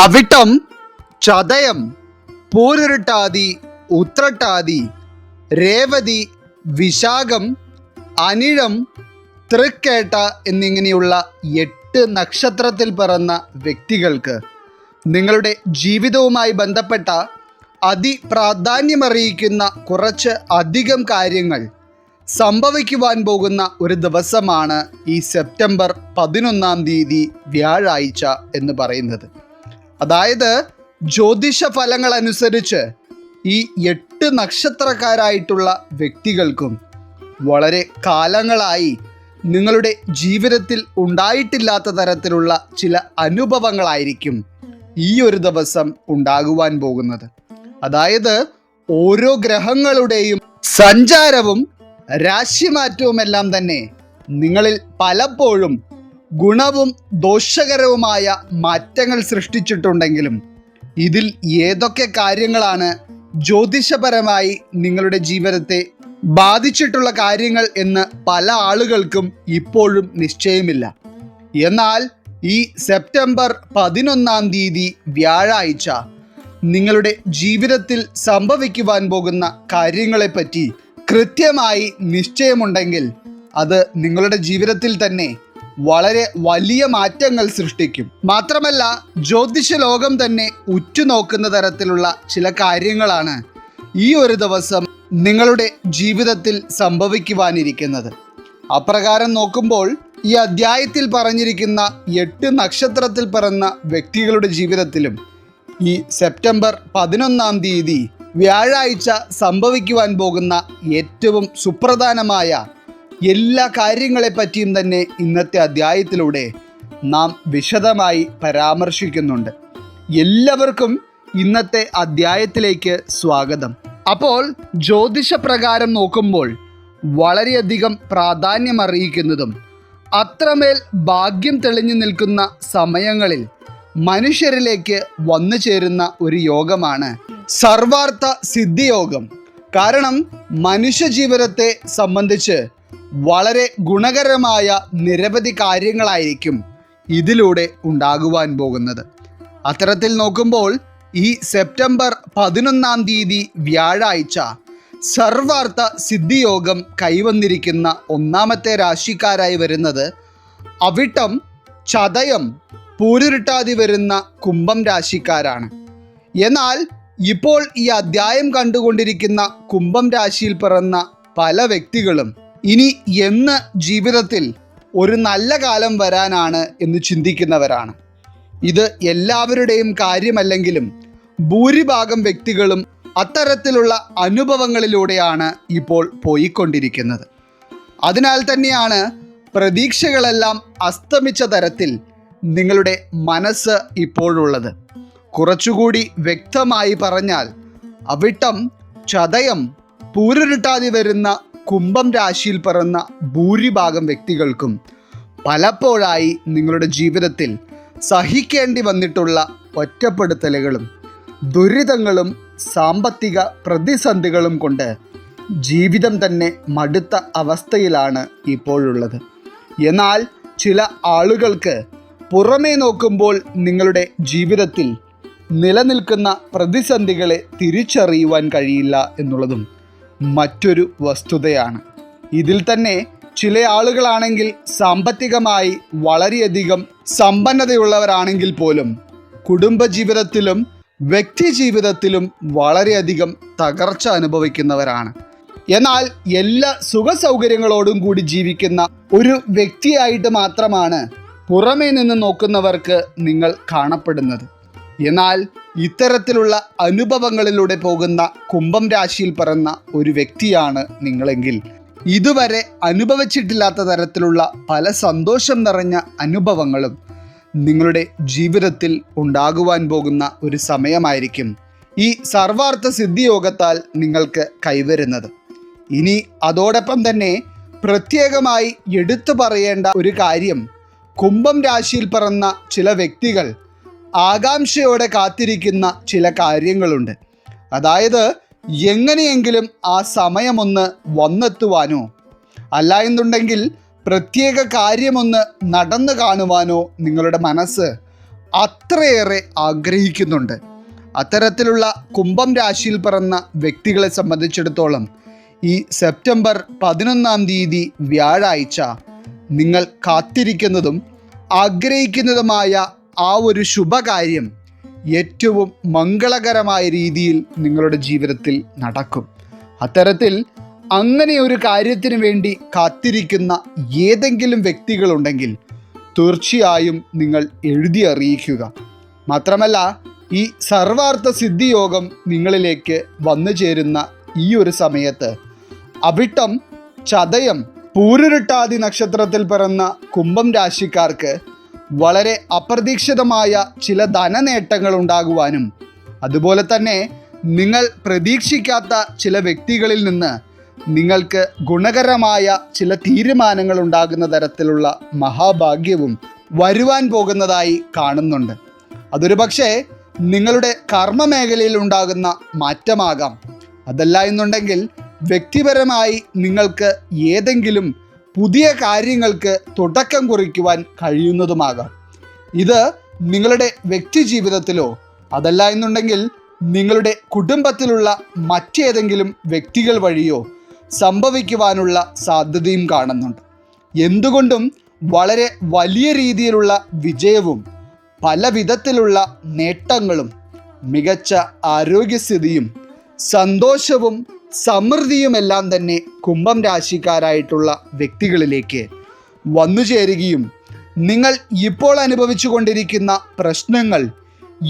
അവിട്ടം ചതയം പൂരുരുട്ടാതി ഉത്രട്ടാതി രേവതി വിശാഖം അനിഴം തൃക്കേട്ട എന്നിങ്ങനെയുള്ള എട്ട് നക്ഷത്രത്തിൽ പിറന്ന വ്യക്തികൾക്ക് നിങ്ങളുടെ ജീവിതവുമായി ബന്ധപ്പെട്ട അതിപ്രാധാന്യമറിയിക്കുന്ന കുറച്ച് അധികം കാര്യങ്ങൾ സംഭവിക്കുവാൻ പോകുന്ന ഒരു ദിവസമാണ് ഈ സെപ്റ്റംബർ പതിനൊന്നാം തീയതി വ്യാഴാഴ്ച എന്ന് പറയുന്നത്. അതായത് ജ്യോതിഷ ഫലങ്ങൾ അനുസരിച്ച് ഈ എട്ട് നക്ഷത്രക്കാരായിട്ടുള്ള വ്യക്തികൾക്കും വളരെ കാലങ്ങളായി നിങ്ങളുടെ ജീവിതത്തിൽ ഉണ്ടായിട്ടില്ലാത്ത തരത്തിലുള്ള ചില അനുഭവങ്ങളായിരിക്കും ഈ ഒരു ദിവസം ഉണ്ടാകുവാൻ പോകുന്നത്. അതായത് ഓരോ ഗ്രഹങ്ങളുടെയും സഞ്ചാരവും രാശിമാറ്റവുമെല്ലാം തന്നെ നിങ്ങളിൽ പലപ്പോഴും ഗുണവും ദോഷകരവുമായ മാറ്റങ്ങൾ സൃഷ്ടിച്ചിട്ടുണ്ടെങ്കിലും ഇതിൽ ഏതൊക്കെ കാര്യങ്ങളാണ് ജ്യോതിഷപരമായി നിങ്ങളുടെ ജീവിതത്തെ ബാധിച്ചിട്ടുള്ള കാര്യങ്ങൾ എന്ന് പല ആളുകൾക്കും ഇപ്പോഴും നിശ്ചയമില്ല. എന്നാൽ ഈ സെപ്റ്റംബർ പതിനൊന്നാം തീയതി വ്യാഴാഴ്ച നിങ്ങളുടെ ജീവിതത്തിൽ സംഭവിക്കുവാൻ പോകുന്ന കാര്യങ്ങളെപ്പറ്റി കൃത്യമായി നിശ്ചയമുണ്ടെങ്കിൽ അത് നിങ്ങളുടെ ജീവിതത്തിൽ തന്നെ വളരെ വലിയ മാറ്റങ്ങൾ സൃഷ്ടിക്കും. മാത്രമല്ല ജ്യോതിഷ ലോകം തന്നെ ഉറ്റുനോക്കുന്ന തരത്തിലുള്ള ചില കാര്യങ്ങളാണ് ഈ ഒരു ദിവസം നിങ്ങളുടെ ജീവിതത്തിൽ സംഭവിക്കുവാനിരിക്കുന്നത്. അപ്രകാരം നോക്കുമ്പോൾ ഈ അധ്യായത്തിൽ പറഞ്ഞിരിക്കുന്ന എട്ട് നക്ഷത്രത്തിൽ പിറന്ന വ്യക്തികളുടെ ജീവിതത്തിലും ഈ സെപ്റ്റംബർ പതിനൊന്നാം തീയതി വ്യാഴാഴ്ച സംഭവിക്കുവാൻ പോകുന്ന ഏറ്റവും സുപ്രധാനമായ എല്ലാ കാര്യങ്ങളെപ്പറ്റിയും തന്നെ ഇന്നത്തെ അധ്യായത്തിലൂടെ നാം വിശദമായി പരാമർശിക്കുന്നുണ്ട്. എല്ലാവർക്കും ഇന്നത്തെ അധ്യായത്തിലേക്ക് സ്വാഗതം. അപ്പോൾ ജ്യോതിഷപ്രകാരം നോക്കുമ്പോൾ വളരെയധികം പ്രാധാന്യം അറിയിക്കുന്നതും അത്രമേൽ ഭാഗ്യം തെളിഞ്ഞു നിൽക്കുന്ന സമയങ്ങളിൽ മനുഷ്യരിലേക്ക് വന്നു ചേരുന്ന ഒരു യോഗമാണ് സർവാർത്ഥ സിദ്ധിയോഗം. കാരണം മനുഷ്യ ജീവിതത്തെ സംബന്ധിച്ച് വളരെ ഗുണകരമായ നിരവധി കാര്യങ്ങളായിരിക്കും ഇതിലൂടെ ഉണ്ടാകുവാൻ പോകുന്നത്. അത്തരത്തിൽ നോക്കുമ്പോൾ ഈ സെപ്റ്റംബർ പതിനൊന്നാം തീയതി വ്യാഴാഴ്ച സർവാർത്ഥ സിദ്ധിയോഗം കൈവന്നിരിക്കുന്ന ഒന്നാമത്തെ രാശിക്കാരായി വരുന്നത് അവിട്ടം ചതയം പൂരുരുട്ടാതി വരുന്ന കുംഭം രാശിക്കാരാണ്. എന്നാൽ ഇപ്പോൾ ഈ അധ്യായം കണ്ടുകൊണ്ടിരിക്കുന്ന കുംഭം രാശിയിൽ പിറന്ന പല വ്യക്തികളും ഇനി എന്ന് ജീവിതത്തിൽ ഒരു നല്ല കാലം വരാനാണ് എന്ന് ചിന്തിക്കുന്നവരാണ്. ഇത് എല്ലാവരുടെയും കാര്യമല്ലെങ്കിലും ഭൂരിഭാഗം വ്യക്തികളും അത്തരത്തിലുള്ള അനുഭവങ്ങളിലൂടെയാണ് ഇപ്പോൾ പോയിക്കൊണ്ടിരിക്കുന്നത്. അതിനാൽ തന്നെയാണ് പ്രതീക്ഷകളെല്ലാം അസ്തമിച്ച തരത്തിൽ നിങ്ങളുടെ മനസ്സ് ഇപ്പോഴുള്ളത് കുറച്ചുകൂടി വ്യക്തമായി പറഞ്ഞാൽ അവിട്ടം ചതയം പൂരുരുട്ടാതി വരുന്ന കുംഭം രാശിയിൽ പിറന്ന ഭൂരിഭാഗം വ്യക്തികൾക്കും പലപ്പോഴായി നിങ്ങളുടെ ജീവിതത്തിൽ സഹിക്കേണ്ടി വന്നിട്ടുള്ള ഒറ്റപ്പെടുത്തലുകളും ദുരിതങ്ങളും സാമ്പത്തിക പ്രതിസന്ധികളും കൊണ്ട് ജീവിതം തന്നെ മടുത്ത അവസ്ഥയിലാണ് ഇപ്പോഴുള്ളത്. എന്നാൽ ചില ആളുകൾക്ക് പുറമേ നോക്കുമ്പോൾ നിങ്ങളുടെ ജീവിതത്തിൽ നിലനിൽക്കുന്ന പ്രതിസന്ധികളെ തിരിച്ചറിയുവാൻ കഴിയില്ല എന്നുള്ളതും മറ്റൊരു വസ്തുതയാണ്. ഇതിൽ തന്നെ ചില ആളുകളാണെങ്കിൽ സാമ്പത്തികമായി വളരെയധികം സമ്പന്നതയുള്ളവരാണെങ്കിൽ പോലും കുടുംബജീവിതത്തിലും വ്യക്തി ജീവിതത്തിലും വളരെയധികം തകർച്ച അനുഭവിക്കുന്നവരാണ്. എന്നാൽ എല്ലാ സുഖ സൗകര്യങ്ങളോടും കൂടി ജീവിക്കുന്ന ഒരു വ്യക്തിയായിട്ട് മാത്രമാണ് പുറമേ നിന്ന് നോക്കുന്നവർക്ക് നിങ്ങൾ കാണപ്പെടുന്നത്. എന്നാൽ ഇത്തരത്തിലുള്ള അനുഭവങ്ങളിലൂടെ പോകുന്ന കുംഭം രാശിയിൽ പിറന്ന ഒരു വ്യക്തിയാണ് നിങ്ങളെങ്കിൽ. ഇതുവരെ അനുഭവിച്ചിട്ടില്ലാത്ത തരത്തിലുള്ള പല സന്തോഷം നിറഞ്ഞ അനുഭവങ്ങളും നിങ്ങളുടെ ജീവിതത്തിൽ ഉണ്ടാകുവാൻ പോകുന്ന ഒരു സമയമായിരിക്കും ഈ സർവാർത്ഥ സിദ്ധിയോഗത്താൽ നിങ്ങൾക്ക് കൈവരുന്നത്. ഇനി അതോടൊപ്പം തന്നെ പ്രത്യേകമായി എടുത്തു പറയേണ്ട ഒരു കാര്യം. കുംഭം രാശിയിൽ പിറന്ന ചില വ്യക്തികൾ ആകാംക്ഷയോടെ കാത്തിരിക്കുന്ന ചില കാര്യങ്ങളുണ്ട്. അതായത് എങ്ങനെയെങ്കിലും ആ സമയമൊന്ന് വന്നെത്തുവാനോ അല്ല എന്നുണ്ടെങ്കിൽ പ്രത്യേക കാര്യമൊന്ന് നടന്നു കാണുവാനോ നിങ്ങളുടെ മനസ്സ് അത്രയേറെ ആഗ്രഹിക്കുന്നുണ്ട്. അത്തരത്തിലുള്ള കുംഭം രാശിയിൽ പിറന്ന വ്യക്തികളെ സംബന്ധിച്ചിടത്തോളം ഈ സെപ്റ്റംബർ പതിനൊന്നാം തീയതി വ്യാഴാഴ്ച നിങ്ങൾ കാത്തിരിക്കുന്നതും ആഗ്രഹിക്കുന്നതുമായ ആ ഒരു ശുഭകാര്യം ഏറ്റവും മംഗളകരമായ രീതിയിൽ നിങ്ങളുടെ ജീവിതത്തിൽ നടക്കും. അത്തരത്തിൽ അങ്ങനെ ഒരു കാര്യത്തിന് വേണ്ടി കാത്തിരിക്കുന്ന ഏതെങ്കിലും വ്യക്തികളുണ്ടെങ്കിൽ തീർച്ചയായും നിങ്ങൾ എഴുതി അറിയിക്കുക. മാത്രമല്ല ഈ സർവാർത്ഥ സിദ്ധിയോഗം നിങ്ങളിലേക്ക് വന്നു ചേരുന്ന ഈ ഒരു സമയത്ത് അവിട്ടം ചതയം പൂരുരുട്ടാതി നക്ഷത്രത്തിൽ പിറന്ന കുംഭം രാശിക്കാർക്ക് വളരെ അപ്രതീക്ഷിതമായ ചില ധനനേട്ടങ്ങൾ ഉണ്ടാകുവാനും അതുപോലെ തന്നെ നിങ്ങൾ പ്രതീക്ഷിക്കാത്ത ചില വ്യക്തികളിൽ നിന്ന് നിങ്ങൾക്ക് ഗുണകരമായ ചില തീരുമാനങ്ങൾ ഉണ്ടാകുന്ന തരത്തിലുള്ള മഹാഭാഗ്യവും വരുവാൻ പോകുന്നതായി കാണുന്നുണ്ട്. അതൊരു പക്ഷേ നിങ്ങളുടെ കർമ്മ മേഖലയിൽ ഉണ്ടാകുന്ന മാറ്റമാകാം. അതല്ല എന്നുണ്ടെങ്കിൽ വ്യക്തിപരമായി നിങ്ങൾക്ക് ഏതെങ്കിലും പുതിയ കാര്യങ്ങൾക്ക് തുടക്കം കുറിക്കുവാൻ കഴിയുന്നതുമാകാം. ഇത് നിങ്ങളുടെ വ്യക്തി ജീവിതത്തിലോ അതല്ല എന്നുണ്ടെങ്കിൽ നിങ്ങളുടെ കുടുംബത്തിലുള്ള മറ്റേതെങ്കിലും വ്യക്തികൾ വഴിയോ സംഭവിക്കുവാനുള്ള സാധ്യതയും കാണുന്നുണ്ട്. എന്തുകൊണ്ടും വളരെ വലിയ രീതിയിലുള്ള വിജയവും പല വിധത്തിലുള്ള നേട്ടങ്ങളും മികച്ച ആരോഗ്യസ്ഥിതിയും സന്തോഷവും സമൃദ്ധിയുമെല്ലാം തന്നെ കുംഭം രാശിക്കാരായിട്ടുള്ള വ്യക്തികളിലേക്ക് വന്നു ചേരുകയും നിങ്ങൾ ഇപ്പോൾ അനുഭവിച്ചു കൊണ്ടിരിക്കുന്ന പ്രശ്നങ്ങൾ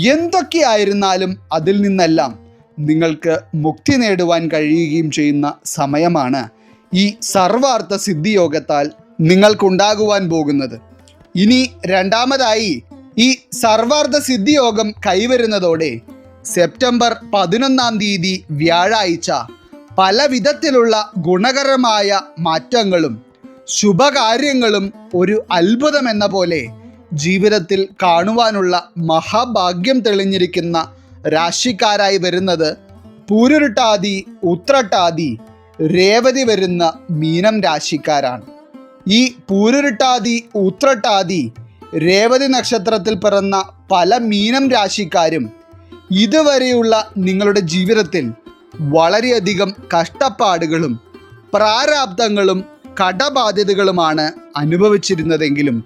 എന്തൊക്കെയായിരുന്നാലും അതിൽ നിന്നെല്ലാം നിങ്ങൾക്ക് മുക്തി നേടുവാൻ കഴിയുകയും ചെയ്യുന്ന സമയമാണ് ഈ സർവാർത്ഥ സിദ്ധിയോഗത്താൽ നിങ്ങൾക്കുണ്ടാകുവാൻ പോകുന്നത്. ഇനി രണ്ടാമതായി ഈ സർവാർത്ഥ സിദ്ധിയോഗം കൈവരുന്നതോടെ സെപ്റ്റംബർ പതിനൊന്നാം തീയതി വ്യാഴാഴ്ച പല വിധത്തിലുള്ള ഗുണകരമായ മാറ്റങ്ങളും ശുഭകാര്യങ്ങളും ഒരു അത്ഭുതം എന്ന പോലെ ജീവിതത്തിൽ കാണുവാനുള്ള മഹാഭാഗ്യം തെളിഞ്ഞിരിക്കുന്ന രാശിക്കാരായി വരുന്നത് പൂരുരുട്ടാതി ഉത്രട്ടാതി രേവതി വരുന്ന മീനം രാശിക്കാരാണ്. ഈ പൂരുരുട്ടാതി ഉത്രട്ടാതി രേവതി നക്ഷത്രത്തിൽ പിറന്ന പല മീനം രാശിക്കാരും ഇതുവരെയുള്ള നിങ്ങളുടെ ജീവിതത്തിൽ വളരെയധികം കഷ്ടപ്പാടുകളും പ്രാരാബ്ദങ്ങളും കടബാധ്യതകളുമാണ് അനുഭവിച്ചിരുന്നതെങ്കിലും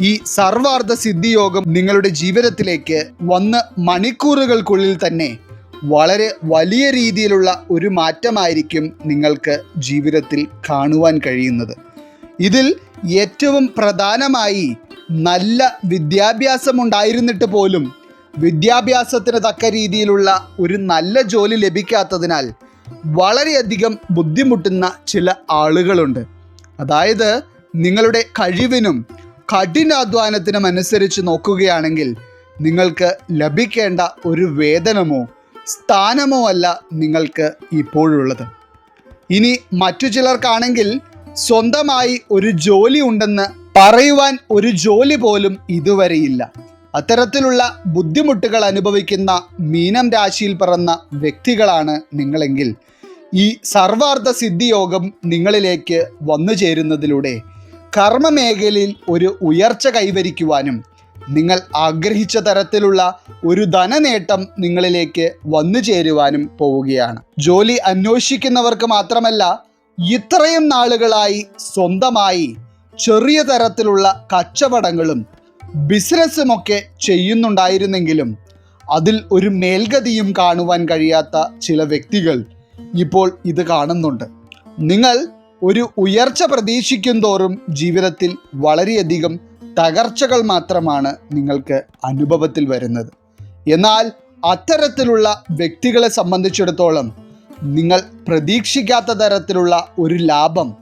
ഈ സർവാർത്ഥ സിദ്ധിയോഗം നിങ്ങളുടെ ജീവിതത്തിലേക്ക് വന്ന് മണിക്കൂറുകൾക്കുള്ളിൽ തന്നെ വളരെ വലിയ രീതിയിലുള്ള ഒരു മാറ്റമായിരിക്കും നിങ്ങൾക്ക് ജീവിതത്തിൽ കാണുവാൻ കഴിയുന്നത്. ഇതിൽ ഏറ്റവും പ്രധാനമായി നല്ല വിദ്യാഭ്യാസമുണ്ടായിരുന്നിട്ട് പോലും വിദ്യാഭ്യാസത്തിന് തക്ക രീതിയിലുള്ള ഒരു നല്ല ജോലി ലഭിക്കാത്തതിനാൽ വളരെയധികം ബുദ്ധിമുട്ടുന്ന ചില ആളുകളുണ്ട്. അതായത് നിങ്ങളുടെ കഴിവിനും കഠിനാധ്വാനത്തിനും അനുസരിച്ച് നോക്കുകയാണെങ്കിൽ നിങ്ങൾക്ക് ലഭിക്കേണ്ട ഒരു വേതനമോ സ്ഥാനമോ അല്ല നിങ്ങൾക്ക് ഇപ്പോഴുള്ളത്. ഇനി മറ്റു ചിലർക്കാണെങ്കിൽ സ്വന്തമായി ഒരു ജോലി ഉണ്ടെന്ന് പറയുവാൻ ഒരു ജോലി പോലും ഇതുവരെയില്ല. അത്തരത്തിലുള്ള ബുദ്ധിമുട്ടുകൾ അനുഭവിക്കുന്ന മീനം രാശിയിൽ പിറന്ന വ്യക്തികളാണ് നിങ്ങളെങ്കിൽ ഈ സർവാർത്ഥ സിദ്ധിയോഗം നിങ്ങളിലേക്ക് വന്നു ചേരുന്നതിലൂടെ കർമ്മമേഖലയിൽ ഒരു ഉയർച്ച കൈവരിക്കുവാനും നിങ്ങൾ ആഗ്രഹിച്ച തരത്തിലുള്ള ഒരു ധനനേട്ടം നിങ്ങളിലേക്ക് വന്നു ചേരുവാനും പോവുകയാണ്. ജോലി അന്വേഷിക്കുന്നവർക്ക് മാത്രമല്ല ഇത്രയും നാളുകളായി സ്വന്തമായി ചെറിയ തരത്തിലുള്ള കച്ചവടങ്ങളും ബിസിനസ്സുമൊക്കെ ചെയ്യുന്നുണ്ടായിരുന്നെങ്കിലും അതിൽ ഒരു മേൽഗതിയും കാണുവാൻ കഴിയാത്ത ചില വ്യക്തികൾ ഇപ്പോൾ ഇത് കാണുന്നുണ്ട്. നിങ്ങൾ ഒരു ഉയർച്ച പ്രതീക്ഷിക്കും തോറും ജീവിതത്തിൽ വളരെയധികം തകർച്ചകൾ മാത്രമാണ് നിങ്ങൾക്ക് അനുഭവത്തിൽ വരുന്നത്. എന്നാൽ അത്തരത്തിലുള്ള വ്യക്തികളെ സംബന്ധിച്ചിടത്തോളം നിങ്ങൾ പ്രതീക്ഷിക്കാത്ത തരത്തിലുള്ള ഒരു ലാഭം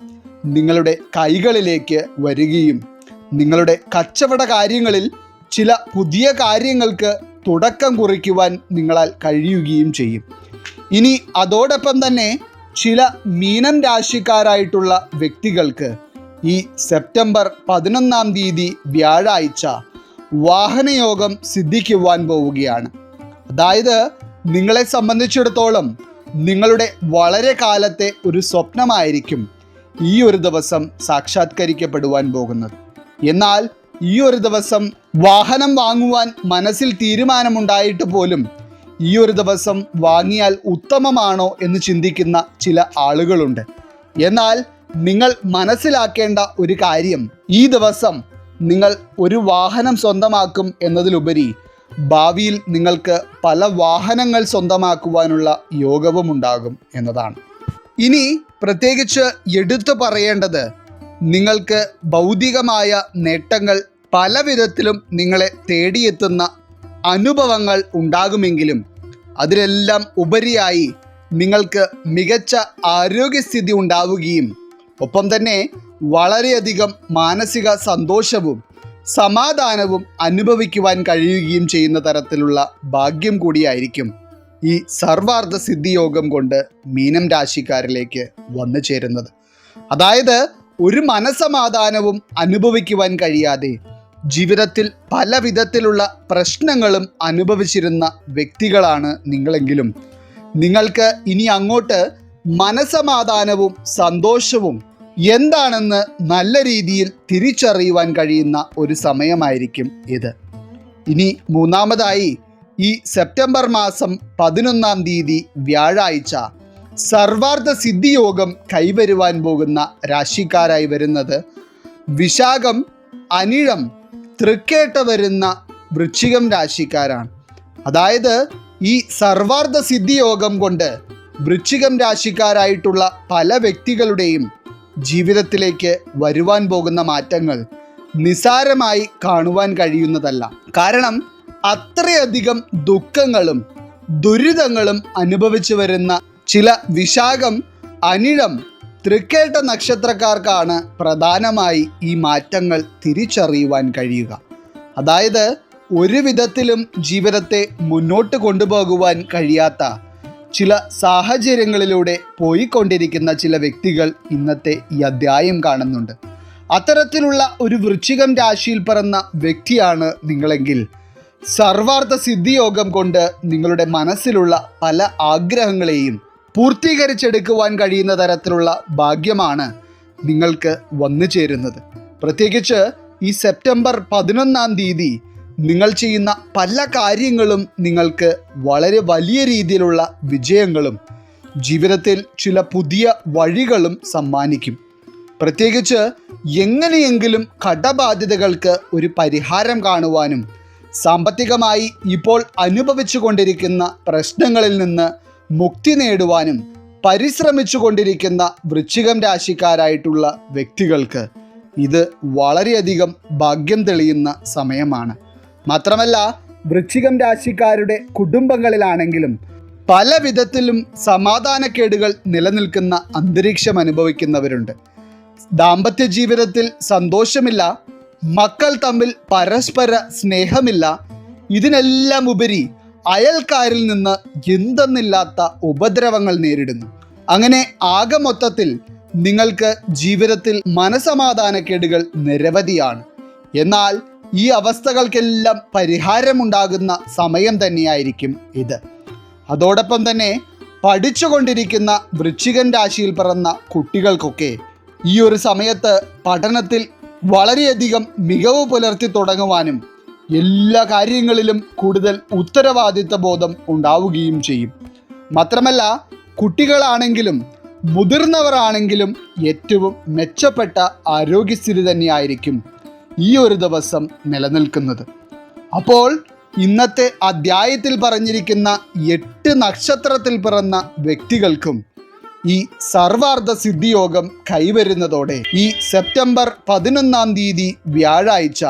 നിങ്ങളുടെ കൈകളിലേക്ക് വരികയും നിങ്ങളുടെ കച്ചവട കാര്യങ്ങളിൽ ചില പുതിയ കാര്യങ്ങൾക്ക് തുടക്കം കുറിക്കുവാൻ നിങ്ങളാൽ കഴിയുകയും ചെയ്യും. ഇനി അതോടൊപ്പം തന്നെ ചില മീനം രാശിക്കാരായിട്ടുള്ള വ്യക്തികൾക്ക് ഈ സെപ്റ്റംബർ പതിനൊന്നാം തീയതി വ്യാഴാഴ്ച വാഹനയോഗം സിദ്ധിക്കുവാൻ പോവുകയാണ്. അതായത് നിങ്ങളെ സംബന്ധിച്ചിടത്തോളം നിങ്ങളുടെ വളരെ കാലത്തെ ഒരു സ്വപ്നമായിരിക്കും ഈ ഒരു ദിവസം സാക്ഷാത്കരിക്കപ്പെടുവാൻ പോകുന്നത്. എന്നാൽ ഈ ഒരു ദിവസം വാഹനം വാങ്ങുവാൻ മനസ്സിൽ തീരുമാനമുണ്ടായിട്ട് പോലും ഈ ഒരു ദിവസം വാങ്ങിയാൽ ഉത്തമമാണോ എന്ന് ചിന്തിക്കുന്ന ചില ആളുകളുണ്ട്. എന്നാൽ നിങ്ങൾ മനസ്സിലാക്കേണ്ട ഒരു കാര്യം ഈ ദിവസം നിങ്ങൾ ഒരു വാഹനം സ്വന്തമാക്കും എന്നതിലുപരി ഭാവിയിൽ നിങ്ങൾക്ക് പല വാഹനങ്ങൾ സ്വന്തമാക്കുവാനുള്ള യോഗവും ഉണ്ടാകും എന്നതാണ്. ഇനി പ്രത്യേകിച്ച് എടുത്തു പറയേണ്ടത് നിങ്ങൾക്ക് ഭൗതികമായ നേട്ടങ്ങൾ പല വിധത്തിലും നിങ്ങളെ തേടിയെത്തുന്ന അനുഭവങ്ങൾ ഉണ്ടാകുമെങ്കിലും അതിലെല്ലാം ഉപരിയായി നിങ്ങൾക്ക് മികച്ച ആരോഗ്യസ്ഥിതി ഉണ്ടാവുകയും ഒപ്പം തന്നെ വളരെയധികം മാനസിക സന്തോഷവും സമാധാനവും അനുഭവിക്കുവാൻ കഴിയുകയും ചെയ്യുന്ന തരത്തിലുള്ള ഭാഗ്യം കൂടിയായിരിക്കും ഈ സർവാർത്ഥ സിദ്ധിയോഗം കൊണ്ട് മീനം രാശിക്കാരിലേക്ക് വന്നു ചേരുന്നത്. അതായത് ഒരു മനസമാധാനവും അനുഭവിക്കുവാൻ കഴിയാതെ ജീവിതത്തിൽ പല വിധത്തിലുള്ള പ്രശ്നങ്ങളും അനുഭവിച്ചിരുന്ന വ്യക്തികളാണ് നിങ്ങളെങ്കിലും. നിങ്ങൾക്ക് ഇനി അങ്ങോട്ട് മനസമാധാനവും സന്തോഷവും എന്താണെന്ന് നല്ല രീതിയിൽ തിരിച്ചറിയുവാൻ കഴിയുന്ന ഒരു സമയമായിരിക്കും ഇത്. ഇനി മൂന്നാമതായി ഈ സെപ്റ്റംബർ മാസം പതിനൊന്നാം തീയതി വ്യാഴാഴ്ച സർവാർത്ഥ സിദ്ധിയോഗം കൈവരുവാൻ പോകുന്ന രാശിക്കാരായി വരുന്നത് വിശാഖം അനിഴം തൃക്കേട്ട വരുന്ന വൃശ്ചികം രാശിക്കാരാണ്. അതായത് ഈ സർവാർത്ഥ സിദ്ധിയോഗം കൊണ്ട് വൃശ്ചികം രാശിക്കാരായിട്ടുള്ള പല വ്യക്തികളുടെയും ജീവിതത്തിലേക്ക് വരുവാൻ പോകുന്ന മാറ്റങ്ങൾ നിസാരമായി കാണുവാൻ കഴിയുന്നതല്ല. കാരണം അത്രയധികം ദുഃഖങ്ങളും ദുരിതങ്ങളും അനുഭവിച്ചു വരുന്ന ചില വിശാഖം അനിഴം തൃക്കേട്ട നക്ഷത്രക്കാർക്കാണ് പ്രധാനമായി ഈ മാറ്റങ്ങൾ തിരിച്ചറിയുവാൻ കഴിയുക. അതായത് ഒരു വിധത്തിലും ജീവിതത്തെ മുന്നോട്ട് കൊണ്ടുപോകുവാൻ കഴിയാത്ത ചില സാഹചര്യങ്ങളിലൂടെ പോയിക്കൊണ്ടിരിക്കുന്ന ചില വ്യക്തികൾ ഇന്നത്തെ ഈ അധ്യായം കാണുന്നുണ്ട്. അത്തരത്തിലുള്ള ഒരു വൃശ്ചികം രാശിയിൽ പിറന്ന വ്യക്തിയാണ് നിങ്ങളെങ്കിൽ സർവാർത്ഥ സിദ്ധിയോഗം കൊണ്ട് നിങ്ങളുടെ മനസ്സിലുള്ള പല ആഗ്രഹങ്ങളെയും പൂർത്തീകരിച്ചെടുക്കുവാൻ കഴിയുന്ന തരത്തിലുള്ള ഭാഗ്യമാണ് നിങ്ങൾക്ക് വന്നു ചേരുന്നത്. പ്രത്യേകിച്ച് ഈ സെപ്റ്റംബർ പതിനൊന്നാം തീയതി നിങ്ങൾ ചെയ്യുന്ന പല കാര്യങ്ങളും നിങ്ങൾക്ക് വളരെ വലിയ രീതിയിലുള്ള വിജയങ്ങളും ജീവിതത്തിൽ ചില പുതിയ വഴികളും സമ്മാനിക്കും. പ്രത്യേകിച്ച് എങ്ങനെയെങ്കിലും കടബാധ്യതകൾക്ക് ഒരു പരിഹാരം കാണുവാനും സാമ്പത്തികമായി ഇപ്പോൾ അനുഭവിച്ചു കൊണ്ടിരിക്കുന്ന പ്രശ്നങ്ങളിൽ നിന്ന് മുക്തി നേടുവാനും പരിശ്രമിച്ചു കൊണ്ടിരിക്കുന്ന വൃശ്ചികം രാശിക്കാരായിട്ടുള്ള വ്യക്തികൾക്ക് ഇത് വളരെയധികം ഭാഗ്യം തെളിയുന്ന സമയമാണ്. മാത്രമല്ല വൃശ്ചികം രാശിക്കാരുടെ കുടുംബങ്ങളിലാണെങ്കിലും പല വിധത്തിലും സമാധാനക്കേടുകൾ നിലനിൽക്കുന്ന അന്തരീക്ഷം അനുഭവിക്കുന്നവരുണ്ട്. ദാമ്പത്യ ജീവിതത്തിൽ സന്തോഷമില്ല മക്കൾ തമ്മിൽ പരസ്പര സ്നേഹമില്ല ഇതിനെല്ലാം ഉപരി അയൽക്കാരിൽ നിന്ന് എന്തെന്നില്ലാത്ത ഉപദ്രവങ്ങൾ നേരിടുന്നു. അങ്ങനെ ആകെ മൊത്തത്തിൽ നിങ്ങൾക്ക് ജീവിതത്തിൽ മനസമാധാനക്കേടുകൾ നിരവധിയാണ്. എന്നാൽ ഈ അവസ്ഥകൾക്കെല്ലാം പരിഹാരമുണ്ടാകുന്ന സമയം തന്നെയായിരിക്കും ഇത്. അതോടൊപ്പം തന്നെ പഠിച്ചുകൊണ്ടിരിക്കുന്ന വൃശ്ചികൻ രാശിയിൽ പിറന്ന കുട്ടികൾക്കൊക്കെ ഈ ഒരു സമയത്ത് പഠനത്തിൽ വളരെയധികം മികവ് പുലർത്തി തുടങ്ങുവാനും എല്ലാ കാര്യങ്ങളിലും കൂടുതൽ ഉത്തരവാദിത്ത ബോധം ഉണ്ടാവുകയും ചെയ്യും. മാത്രമല്ല കുട്ടികളാണെങ്കിലും മുതിർന്നവരാണെങ്കിലും ഏറ്റവും മെച്ചപ്പെട്ട ആരോഗ്യസ്ഥിതി തന്നെയായിരിക്കും ഈ ഒരു ദിവസം നിലനിൽക്കുന്നത്. അപ്പോൾ ഇന്നത്തെ അധ്യായത്തിൽ പറഞ്ഞിരിക്കുന്ന എട്ട് നക്ഷത്രത്തിൽ പിറന്ന വ്യക്തികൾക്കും ഈ സർവാർത്ഥ സിദ്ധിയോഗം കൈവരുന്നതോടെ ഈ സെപ്റ്റംബർ പതിനൊന്നാം തീയതി വ്യാഴാഴ്ച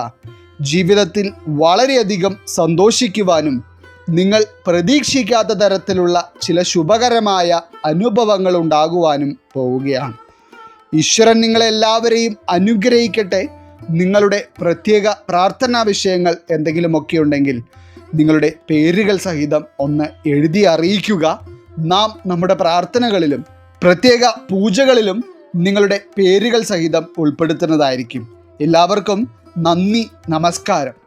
ജീവിതത്തിൽ വളരെയധികം സന്തോഷിക്കുവാനും നിങ്ങൾ പ്രതീക്ഷിക്കാത്ത തരത്തിലുള്ള ചില ശുഭകരമായ അനുഭവങ്ങൾ ഉണ്ടാകുവാനും പോവുകയാണ്. ഈശ്വരൻ നിങ്ങളെല്ലാവരെയും അനുഗ്രഹിക്കട്ടെ. നിങ്ങളുടെ പ്രത്യേക പ്രാർത്ഥനാ വിഷയങ്ങൾ എന്തെങ്കിലുമൊക്കെ ഉണ്ടെങ്കിൽ നിങ്ങളുടെ പേരുകൾ സഹിതം ഒന്ന് എഴുതി അറിയിക്കുക. നാം നമ്മുടെ പ്രാർത്ഥനകളിലും പ്രത്യേക പൂജകളിലും നിങ്ങളുടെ പേരുകൾ സഹിതം ഉൾപ്പെടുത്തുന്നതായിരിക്കും. എല്ലാവർക്കും നന്ദി നമസ്കാരം.